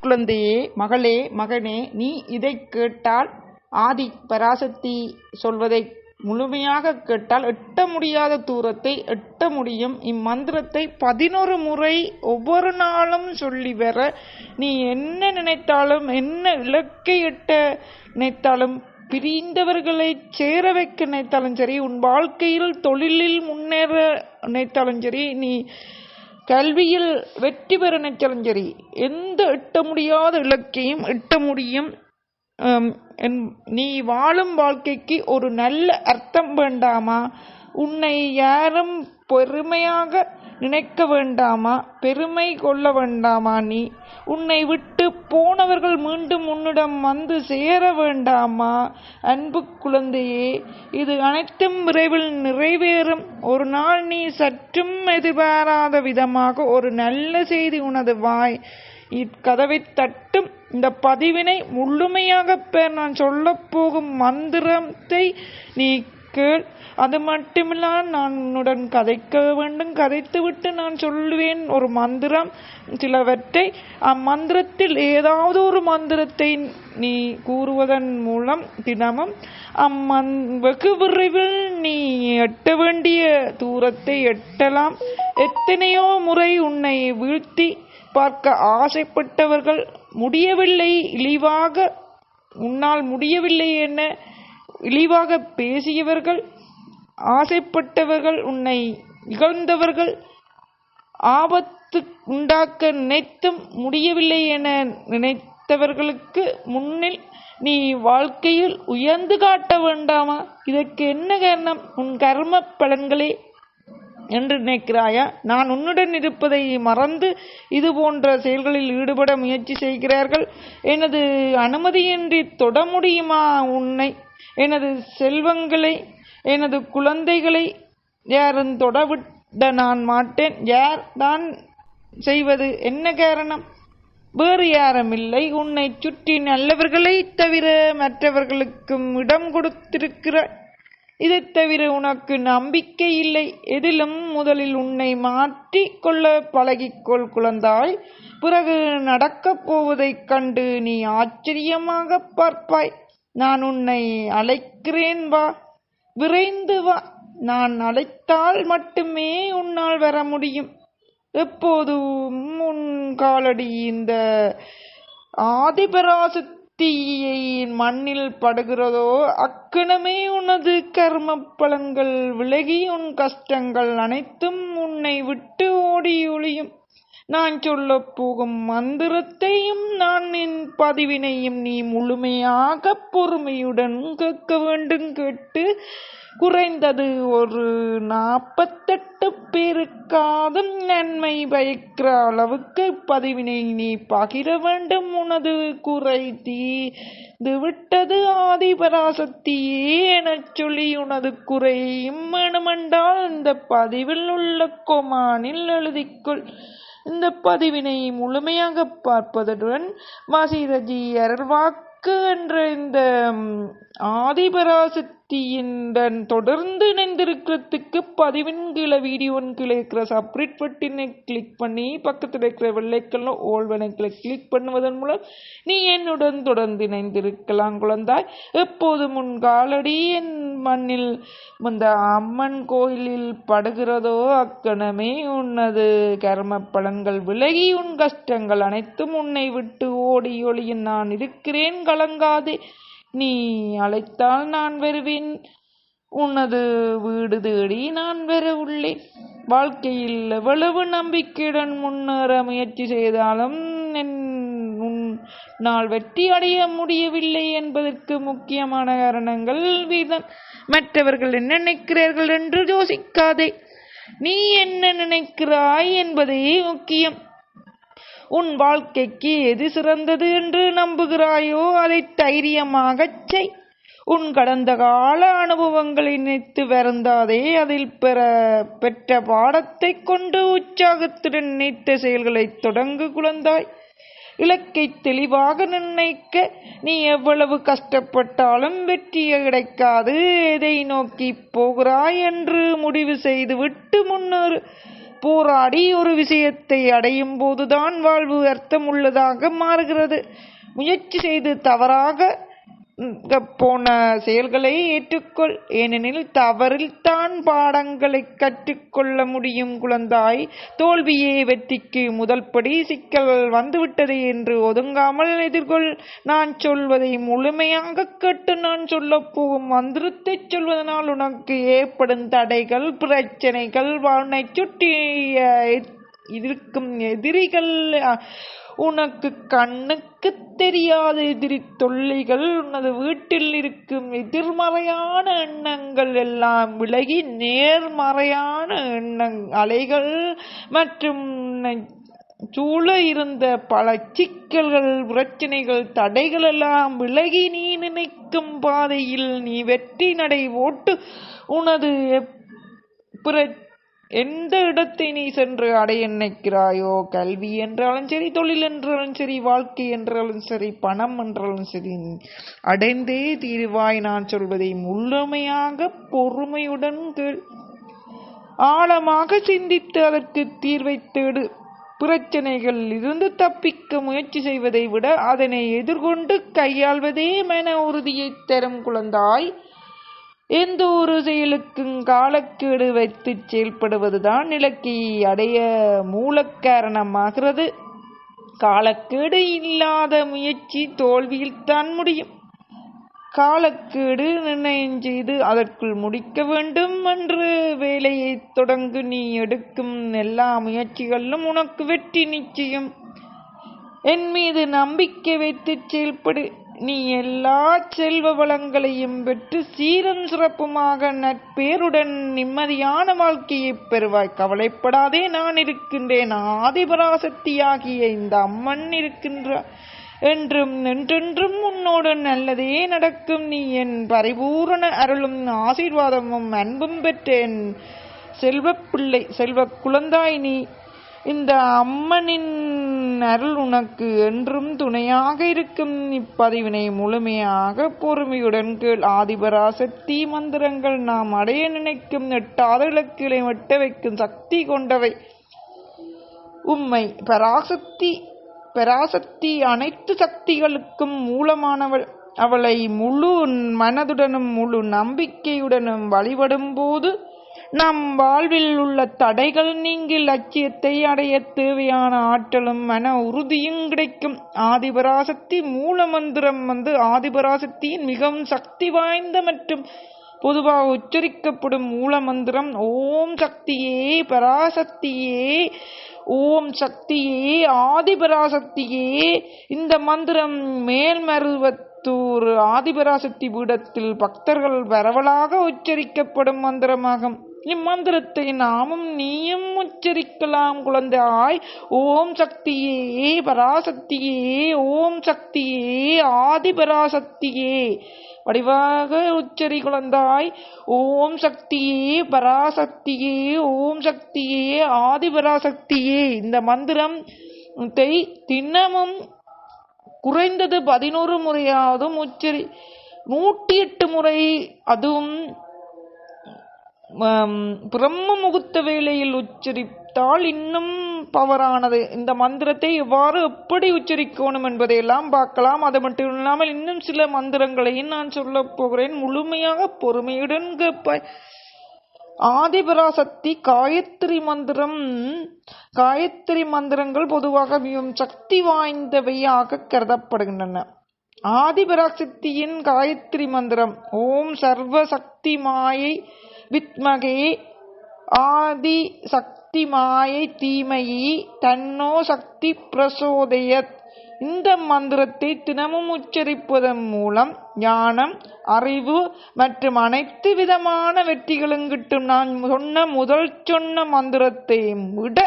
குழந்தையே மகளே மகனே நீ இதைக் கேட்டால் ஆதி பராசக்தி சொல்வதை முழுமையாக கேட்டால் எட்ட முடியாத தூரத்தை எட்ட முடியும். இம்மந்திரத்தை பதினொரு முறை ஒவ்வொரு நாளும் சொல்லி வர நீ என்ன நினைத்தாலும் என்ன இலக்கை எட்ட நினைத்தாலும் பிரிந்தவர்களை சேர வைக்க நினைத்தாலும் சரி உன் வாழ்க்கையில் தொழிலில் முன்னேற நினைத்தாலும் சரி நீ கல்வியில் வெற்றி பெற நினைச்சாலும் சரி எந்த எட்ட முடியாத இலக்கையும் எட்ட முடியும். என்- நீ வாழும் வாழ்க்கைக்கு ஒரு நல்ல அர்த்தம் வேண்டாமா? உன்னை யாரும் பெருமையாக நினைக்க வேண்டாமா? பெருமை கொள்ள வேண்டாமா நீ? உன்னை விட்டு போனவர்கள் மீண்டும் உன்னிடம் வந்து சேர வேண்டாமா? அன்பு குழந்தையே இது அனைத்தும் விரைவில் நிறைவேறும். ஒரு நாள் நீ சற்றும் எதிர்பாராத விதமாக ஒரு நல்ல செய்தி உனது வாய். இக்கதவை தட்டும். இந்த பதிவினை முழுமையாக பெற நான் சொல்லப்போகும் மந்திரத்தை நீ கேள். அது மட்டுமில்லாமல் நான் உன்னுடன் கதைக்க வேண்டும். கதைத்துவிட்டு நான் சொல்லுவேன் ஒரு மந்திரம் சிலவற்றை. அம்மந்திரத்தில் ஏதாவது ஒரு மந்திரத்தை நீ கூறுவதன் மூலம் தினமும் அம்மந் வெகு விரைவில் நீ எட்ட வேண்டிய தூரத்தை எட்டலாம். எத்தனையோ முறை உன்னை வீழ்த்தி பார்க்க ஆசைப்பட்டவர்கள் முடியவில்லை. இழிவாக உன்னால் முடியவில்லை என இழிவாக பேசியவர்கள் ஆசைப்பட்டவர்கள் உன்னை இகழ்ந்தவர்கள் ஆபத்து உண்டாக்க நினைத்தும் முடியவில்லை என நினைத்தவர்களுக்கு முன்னில் நீ வாழ்க்கையில் உயர்ந்து காட்ட வேண்டாமா? இதற்கு என்ன காரணம்? உன் கர்ம பலன்களே என்று நினைக்கிறாயா? நான் உன்னுடன் இருப்பதை மறந்து இது போன்ற செயல்களில் ஈடுபட முயற்சி செய்கிறார்கள். எனது அனுமதியின்றி தொட முடியுமா உன்னை? எனது செல்வங்களை எனது குழந்தைகளை யாரும் தொடவிட நான் மாட்டேன். யார் தான் செய்வது? என்ன காரணம்? வேறு யாரும் இல்லை. உன்னை சுற்றி நல்லவர்களை தவிர மற்றவர்களுக்கும் இடம் கொடுத்திருக்கிறாய். இதைத் தவிர உனக்கு நம்பிக்கை இல்லை. எதிலும் முதலில் உன்னை மாற்றிக் கொள்ள பழகிக்கொள் குழந்தாய். பிறகு நடக்கப் போவதைக் கண்டு நீ ஆச்சரியமாக பார்ப்பாய். நான் உன்னை அழைக்கிறேன் வா. விரைந்து வா. நான் அழைத்தால் மட்டுமே உன்னால் வர முடியும். எப்போதும் உன் காலடி இந்த ஆதிபராசக்தியை மண்ணில் படுகிறதோ அக்கணமே உனது கர்ம பலன்கள் விலகி உன் கஷ்டங்கள் அனைத்தும் உன்னை விட்டு ஓடி ஒளியும் நான் சொல்லப் போகும் மந்திரத்தையும் நான் என் பதிவினையும் நீ முழுமையாக பொறுமையுடன் கேட்க வேண்டும் கேட்டு குறைந்தது ஒரு நாற்பத்தெட்டு பேருக்காதும் நன்மை பயக்கிற அளவுக்கு பதிவினை நீ பகிர வேண்டும். உனது குறை தீர்ந்து விட்டது. ஆதிபராசக்தியே எனச் சொல்லி உனது குறையும் வேணுமென்றால் இந்த பதிவில் உள்ள கொமானில் எழுதிக்கொள். இந்த பதிவினை முழுமையாக பார்ப்பதுடன் வாசிரஜி அருள்வாக்கு என்ற இந்த ம், ஆதிபராசக்தியுடன் தொடர்ந்து இணைந்திருக்கிறதுக்கு பதிவின் கீழே வீடியோவின் கீழே இருக்கிற சப்ரேட் பட்டினை கிளிக் பண்ணி பக்கத்தில் இருக்கிற வெள்ளைக்கல்லும் ஓல்வனைகளை கிளிக் பண்ணுவதன் மூலம் நீ என்னுடன் தொடர்ந்து இணைந்திருக்கலாம் குழந்தாய் எப்போதும் உன் காலடி என் மண்ணில் இந்த அம்மன் கோயிலில் படுகிறதோ அக்கணமே உன்னது. கர்ம பலன்கள் விலகி உன் கஷ்டங்கள் அனைத்தும் உன்னை விட்டு ஓடி ஒளியின் நான் இருக்கிறேன் கலங்காதே. நீ அழைத்தால் நான் வருவேன். உனது வீடு தேடி நான் வர உள்ளேன் வாழ்க்கையில் எவ்வளவு நம்பிக்கையுடன் முன்னேற முயற்சி செய்தாலும் என் உன்னால் வெற்றி அடைய முடியவில்லை என்பதற்கு முக்கியமான காரணங்கள் வீதம். மற்றவர்கள் என்ன நினைக்கிறார்கள் என்று யோசிக்காதே. நீ என்ன நினைக்கிறாய் என்பதே முக்கியம். உன் வாழ்க்கைக்கு எது சிறந்தது என்று நம்புகிறாயோ அதை தைரியமாகச் செய். உன் கடந்த கால அனுபவங்களை நினைத்து வருந்தாதே அதில் பெற பெற்ற பாடத்தைக் கொண்டு உற்சாகத்துடன் நினைத்த செயல்களை தொடங்கு குழந்தாய். இலக்கை தெளிவாக நிர்ணயிக்க நீ எவ்வளவு கஷ்டப்பட்டாலும் வெற்றி கிடைக்காது. எதை நோக்கி போகிறாய் என்று முடிவு செய்து விட்டு முன்னேறு. போராடி ஒரு விஷயத்தை அடையும் போதுதான் வாழ்வு அர்த்தமுள்ளதாக மாறுகிறது. முயற்சி செய்து தவறாக போன செயல்களை ஏற்றுக்கொள். ஏனெனில் தவறில் தான் பாடங்களை கற்றுக்கொள்ள முடியும் குழந்தாய். தோல்வியே வெற்றிக்கு முதல் படி சிக்கல் வந்துவிட்டது என்று ஒதுங்காமல் எதிர்கொள். நான் சொல்வதை முழுமையாக கேட்டு நான் சொல்லப்போகும் மந்திரத்தை சொல்வதனால் உனக்கு ஏற்படும் தடைகள் பிரச்சனைகள் வாழ்னை சுற்றிய இருக்கும் எதிரிகள் உனக்கு கண்ணுக்கு தெரியாத எதிரி தொல்லைகள் உனது வீட்டில் இருக்கும் எதிர்மறையான எண்ணங்கள் எல்லாம் விலகி நேர்மறையான எண்ணங் அலைகள் மற்றும் சூழ இருந்த பல சிக்கல்கள் பிரச்சனைகள் தடைகள் எல்லாம் விலகி நீ நினைக்கும் பாதையில் நீ வெற்றி நடை ஓட்டு உனது எந்த இடத்தை நீ சென்று அடைய நினைக்கிறாயோ கல்வி என்றாலும் சரி தொழில் என்றாலும் சரி வாழ்க்கை என்றாலும் சரி பணம் என்றாலும் சரி அடைந்தே தீர்வாய் நான் சொல்வதை முழுமையாக பொறுமையுடன் கேள். ஆழமாக சிந்தித்து அதற்கு தீர்வை தேடு. பிரச்சனைகளில் இருந்து தப்பிக்க முயற்சி செய்வதை விட அதனை எதிர்கொண்டு கையாள்வதே மன உறுதியை தரும் குழந்தாய். எந்த ஒரு செயலுக்கும் காலக்கேடு வைத்து செயல்படுவதுதான் இலக்கை அடைய மூலக்காரணமாகிறது காலக்கேடு இல்லாத முயற்சி தோல்வியில்தான் முடியும். காலக்கேடு நிர்ணயம் செய்து அதற்குள் முடிக்க வேண்டும் என்று வேலையை தொடங்கு நீ எடுக்கும் எல்லா முயற்சிகளிலும் உனக்கு வெற்றி நிச்சயம். என் மீது நம்பிக்கை வைத்து செயல்படு. நீ எல்லா செல்வ வளங்களையும் பெற்று சீரும் சிறப்புமாக நட்பேருடன் நிம்மதியான வாழ்க்கையை பெறுவாய். கவலைப்படாதே நான் இருக்கின்றேன். ஆதிபராசக்தியாகிய இந்த அம்மன் இருக்கின்ற என்றும் என்றென்றும் உன்னோடு நல்லதே நடக்கும். நீ என் பரிபூரண அருளும் ஆசீர்வாதமும் அன்பும் பெற்றேன். செல்வ பிள்ளை செல்வ குழந்தாய் நீ. இந்த அம்மனின் அருள் உனக்கு என்றும் துணையாக இருக்கும். இப்பதிவினை முழுமையாக பொறுமையுடன் கேள். ஆதிபராசக்தி மந்திரங்கள் நாம் அடைய நினைக்கும் எட்டாத இலக்குகளை வெட்ட வைக்கும் சக்தி கொண்டவை. உம்மை பராசக்தி பராசக்தி அனைத்து சக்திகளுக்கும் மூலமானவள். அவளை முழு மனதுடனும் முழு நம்பிக்கையுடனும் வழிபடும் போது நம் வாழ்வில் உள்ள தடைகள் நீங்கி லட்சியத்தை அடைய தேவையான ஆற்றலும் மன உறுதியும் கிடைக்கும். ஆதிபராசக்தி மூல மந்திரம் வந்து ஆதிபராசக்தியின் மிகவும் சக்தி வாய்ந்த மற்றும் பொதுவாக உச்சரிக்கப்படும் மூல மந்திரம். ஓம் சக்தியே பராசக்தியே ஓம் சக்தியே ஆதிபராசக்தியே. இந்த மந்திரம் மேல்மருவத்தூர் ஆதிபராசக்தி பீடத்தில் பக்தர்கள் பரவலாக உச்சரிக்கப்படும் மந்திரமாகும். இம்மந்திரத்தை நாமும் நீயும் உச்சரிக்கலாம் குழந்தாய் ஓம் சக்தியே பராசக்தியே ஓம் சக்தியே ஆதிபராசக்தியே வடிவாக உச்சரி குழந்தாய். ஓம் சக்தியே பராசக்தியே ஓம் சக்தியே ஆதிபராசக்தியே இந்த மந்திரம் தினமும் குறைந்தது பதினோரு முறையாவதும் உச்சரி நூற்றி எட்டு முறை அதுவும் பிரம்ம முகூர்த்த வேளையில் உச்சரித்தால் இன்னும் பவரானது. இந்த மந்திரத்தை எவ்வாறு எப்படி உச்சரிக்கணும் என்பதையெல்லாம் பார்க்கலாம். அது மட்டும் இல்லாமல் இன்னும் சில மந்திரங்களையும் நான் சொல்ல போகிறேன். முழுமையாக பொறுமையுடன் கேட்பாய் ஆதிபராசக்தி காயத்ரி மந்திரம். காயத்ரி மந்திரங்கள் பொதுவாக மிகவும் சக்தி வாய்ந்தவையாக கருதப்படுகின்றன. ஆதிபராசக்தியின் காயத்ரி மந்திரம். ஓம் சர்வ சக்தி மாயை வித்மகே ஆதி சக்தி மாயை தீமையை தன்னோ சக்தி பிரசோதயத். இந்த மந்திரத்தை தினமும் உச்சரிப்பதன் மூலம் ஞானம் அறிவு மற்றும் அனைத்து விதமான வெற்றிகளும் கிட்டும் நான் சொன்ன முதல் சொன்ன மந்திரத்தை விட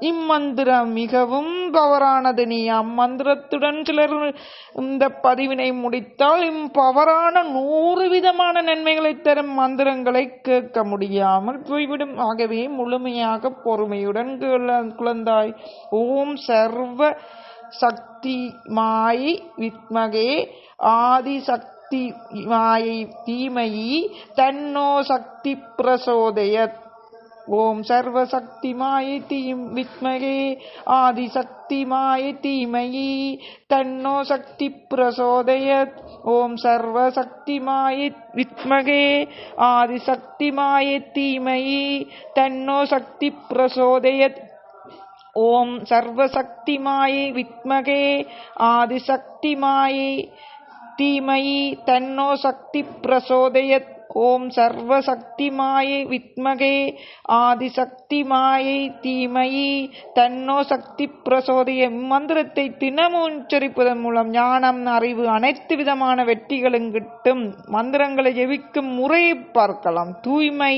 இம்மந்திரம் மிகவும் பவரானது. நீ அம்மந்திரத்துடன் சிலர் இந்த பதிவினை முடித்தால் இம்பவரான நூறு விதமான நன்மைகளை தரும் மந்திரங்களை கேட்க முடியாமல் போய்விடும். ஆகவே முழுமையாக பொறுமையுடன் குழந்தாய். ஓம் சர்வ சக்தி மாய் வித்மகே. ஆதி சக்தி மாயை தீமயி தன்னோ சக்தி பிரசோதயத். ஓம் சர்வசக்திமாய தீம் வித்மகே ஆதிசக்திமாய தீமயி தன்னோ சக்தி பிரசோதயத் ஓம் சர்வசக்திமாய வித்மகே ஆதிசக்திமாய தீமயி தன்னோ சக்தி பிரசோதயத் ஓம் சர்வசக்திமாயை வித்மகே ஆதிசக்திமாயை தீமயி தன்னோ சக்தி பிரசோதயத் ஓம் சர்வசக்திமாயை வித்மகே ஆதிசக்திமாயை தீமயி தன்னோ சக்தி பிரசோதைய மந்திரத்தை தினமும் உச்சரிப்பதன் மூலம் ஞானம் அறிவு அனைத்து விதமான வெற்றிகளும் கிட்டும். மந்திரங்களை ஜெபிக்கும் முறையை பார்க்கலாம். தூய்மை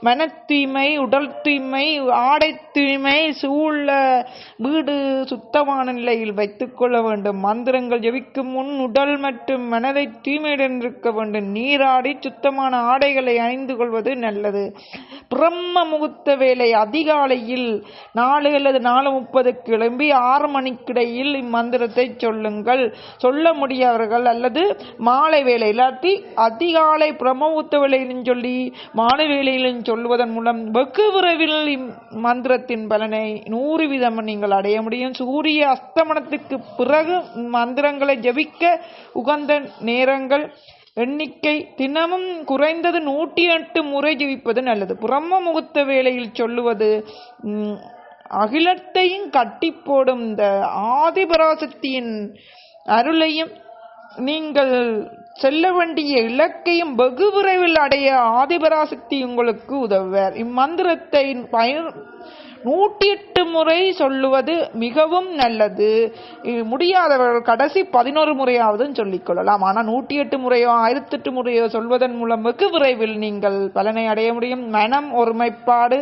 மன தூய்மை உடல் தூய்மை ஆடை தூய்மை சூழ வீடு சுத்தமான நிலையில் வைத்துக்கொள்ள வேண்டும். மந்திரங்கள் ஜெபிக்கும் முன் உடல் மற்றும் மனதை தூய்மையுடன் இருக்க வேண்டும். நீராடி சுத்தமான ஆடைகளை அணிந்து கொள்வது நல்லது. பிரம்ம முகூர்த்த வேலை அதிகாலையில் நாலு அல்லது நாலு முப்பது கிளம்பி ஆறு மணிக்கிடையில் இம்மந்திரத்தை சொல்லுங்கள். சொல்ல முடியவர்கள் அல்லது மாலை வேலை இல்லாட்டி அதிகாலை பிரம்மமுத்த வேலையிலும் சொல்லி மாலை வேலையிலும் சொல்வதன் மூலம் வெகு விரைவில் இம்மந்திரத்தின் பலனை நூறு வீதம் நீங்கள் அடைய முடியும். சூரிய அஸ்தமனத்துக்கு பிறகு மந்திரங்களை ஜபிக்க உகந்த நேரங்கள் எண்ணிக்கை தினமும் குறைந்தது நூற்றி எட்டு முறை ஜெபிப்பது நல்லது. பிரம்ம முகூர்த்த வேளையில் சொல்லுவது அகிலத்தையும் கட்டி போடும் இந்த ஆதிபராசக்தியின் அருளையும் நீங்கள் செல்ல வேண்டிய இலக்கையும் வெகு விரைவில் அடைய ஆதிபராசக்தி உங்களுக்கு உதவுவார். இம்மந்திரத்தை பயன் நூற்றி எட்டு முறை சொல்லுவது மிகவும் நல்லது. முடியாதவர்கள் கடைசி பதினோரு முறையாவது சொல்லிக்கொள்ளலாம் ஆனால் நூற்றி எட்டு முறையோ ஆயிரத்தி எட்டு முறையோ சொல்வதன் மூலம் வெகு விரைவில் நீங்கள் பலனை அடைய முடியும். மனம் ஒருமைப்பாடு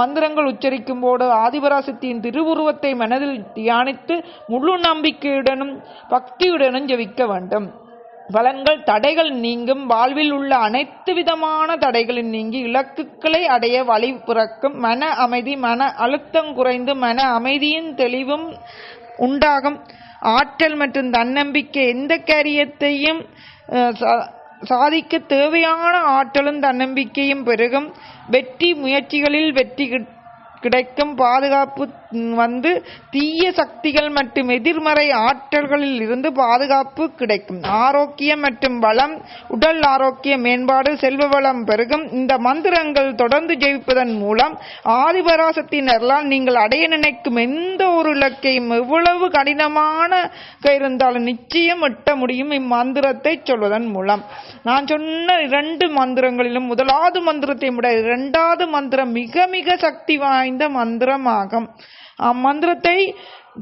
மந்திரங்கள் உச்சரிக்கும் போது ஆதிபராசக்தியின் திருவுருவத்தை மனதில் தியானித்து முழு நம்பிக்கையுடனும் பக்தியுடனும் ஜெபிக்க வேண்டும். பலன்கள் தடைகள் நீங்கும் வாழ்வில் உள்ள அனைத்து விதமான தடைகளும் நீங்கி இலக்குகளை அடைய வழி பிறக்கும். மன அமைதி மன அழுத்தம் குறைந்து மன அமைதியின் தெளிவும் உண்டாகும். ஆற்றல் மற்றும் தன்னம்பிக்கை எந்த காரியத்தையும் சாதிக்க தேவையான ஆற்றலும் தன்னம்பிக்கையும் பெருகும். வெற்றி முயற்சிகளில் வெற்றி கிடைக்கும் பாதுகாப்பு வந்து தீய சக்திகள் மற்றும் எதிர்மறை ஆற்றல்களில் இருந்து பாதுகாப்பு கிடைக்கும். ஆரோக்கியம் மற்றும் வளம் உடல் ஆரோக்கிய மேம்பாடு செல்வ வளம் பெருகும். இந்த மந்திரங்கள் தொடர்ந்து ஜெயிப்பதன் மூலம் ஆதிபராசத்தினர்களால் நீங்கள் அடைய நினைக்கும் எந்த ஒரு இலக்கையும் எவ்வளவு கடினமான இருந்தாலும் நிச்சயம் எட்ட முடியும் இம்மந்திரத்தை சொல்வதன் மூலம். நான் சொன்ன இரண்டு மந்திரங்களிலும் முதலாவது மந்திரத்தை விட இரண்டாவது மந்திரம் மிக மிக சக்தி வாய்ந்த மந்திரமாகும். அம்மந்திரத்தை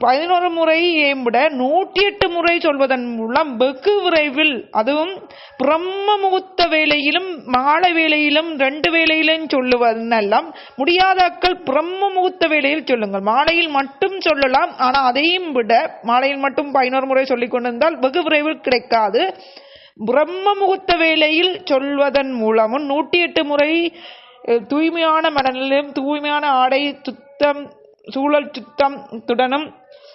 பதினோரு முறை விட நூற்றி எட்டு முறை சொல்வதன் மூலம் வெகு விரைவில் அதுவும் பிரம்ம முகூர்த்த வேலையிலும் மாலை வேலையிலும் ரெண்டு வேலையிலும் சொல்லுவதெல்லாம் முடியாதாக்கள் பிரம்ம முகூர்த்த வேலையில் சொல்லுங்கள். மாலையில் மட்டும் சொல்லலாம் ஆனால் அதையும் விட மாலையில் மட்டும் பதினோரு முறை சொல்லிக் கொண்டிருந்தால் வெகு விரைவில் கிடைக்காது. பிரம்ம முகூர்த்த வேலையில் சொல்வதன் மூலமும் நூற்றி எட்டு முறை தூய்மையான மனநிலையும் தூய்மையான ஆடை சுத்தம் சூழல் சுத்தத்துடனும்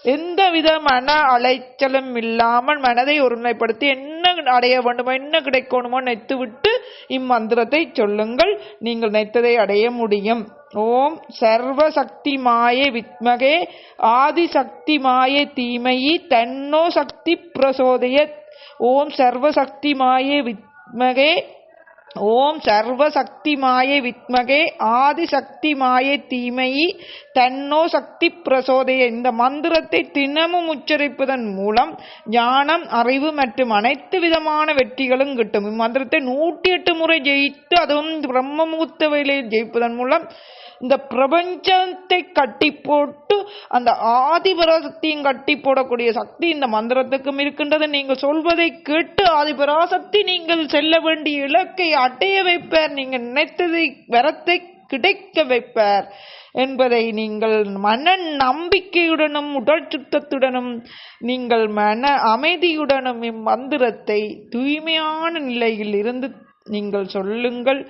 எந்தவித மன அலைச்சலும் இல்லாமல் மனதை ஒருமைப்படுத்தி என்ன அடைய வேண்டுமோ என்ன கிடைக்கணுமோ நெத்து விட்டு இம்மந்திரத்தை சொல்லுங்கள். நீங்கள் நெத்ததை அடைய முடியும். ஓம் சர்வ சக்தி மாயே வித்மகே ஆதி சக்தி மாயே தீமையி தன்னோ சக்தி பிரசோதய ஓம் சர்வ சக்தி மாயே வித்மகே ஓம் சர்வ சக்தி மாயை வித்மகே ஆதிசக்தி மாயை தீமையி தன்னோ சக்தி பிரசோதைய இந்த மந்திரத்தை தினமும் உச்சரிப்பதன் மூலம் ஞானம் அறிவு மற்றும் அனைத்து விதமான வெற்றிகளும் கிட்டும். இம்மந்திரத்தை நூற்றி எட்டு முறை ஜெயித்து அதுவும் பிரம்மமுகூர்த்த வேலையில் ஜெயிப்பதன் மூலம் இந்த பிரபஞ்சத்தை கட்டி போட்டு அந்த ஆதிபராசக்தியும் கட்டி போடக்கூடிய சக்தி இந்த மந்திரத்துக்கும் இருக்கின்றது. நீங்கள் சொல்வதை கேட்டு ஆதிபராசக்தி நீங்கள் செல்ல வேண்டிய இலக்கை அடைய வைப்பார். நீங்கள் நினைத்ததை வரத்தை கிடைக்க வைப்பார் என்பதை நீங்கள் மன நம்பிக்கையுடனும் உடல் சுத்தத்துடனும் நீங்கள் மன அமைதியுடனும் இம்மந்திரத்தை தூய்மையான நிலையில் இருந்து நீங்கள் சொல்லுங்கள்.